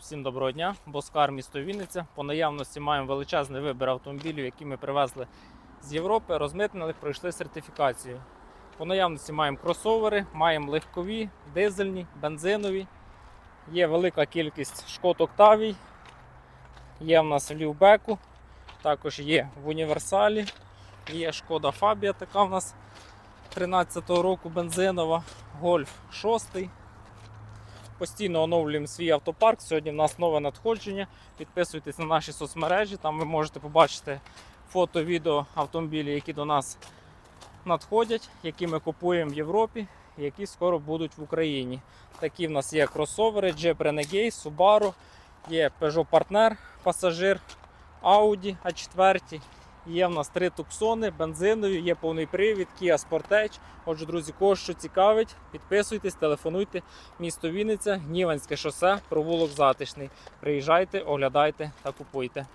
Всім доброго дня. Боскар місто Вінниця. По наявності маємо величезний вибір автомобілів, які ми привезли з Європи, розмитнили, пройшли сертифікацію. По наявності маємо кросовери, маємо легкові, дизельні, бензинові. Є велика кількість шкод Октавій. Є в нас в лівбеку, також є в універсалі. Є шкода Фабія, така в нас 13-го року бензинова, Гольф 6. Постійно оновлюємо свій автопарк. Сьогодні в нас нове надходження. Підписуйтесь на наші соцмережі, там ви можете побачити фото, відео автомобілів, які до нас надходять, які ми купуємо в Європі, які скоро будуть в Україні. Такі в нас є кросовери, Jeep Renegade, Subaru, є Peugeot Partner, пасажир, Audi A4. Є в нас три туксони, бензинові, є повний привід, Kia Sportage. Отже, друзі, кого що цікавить, підписуйтесь, телефонуйте. Місто Вінниця, Гніванське шосе, провулок затишний. Приїжджайте, оглядайте та купуйте.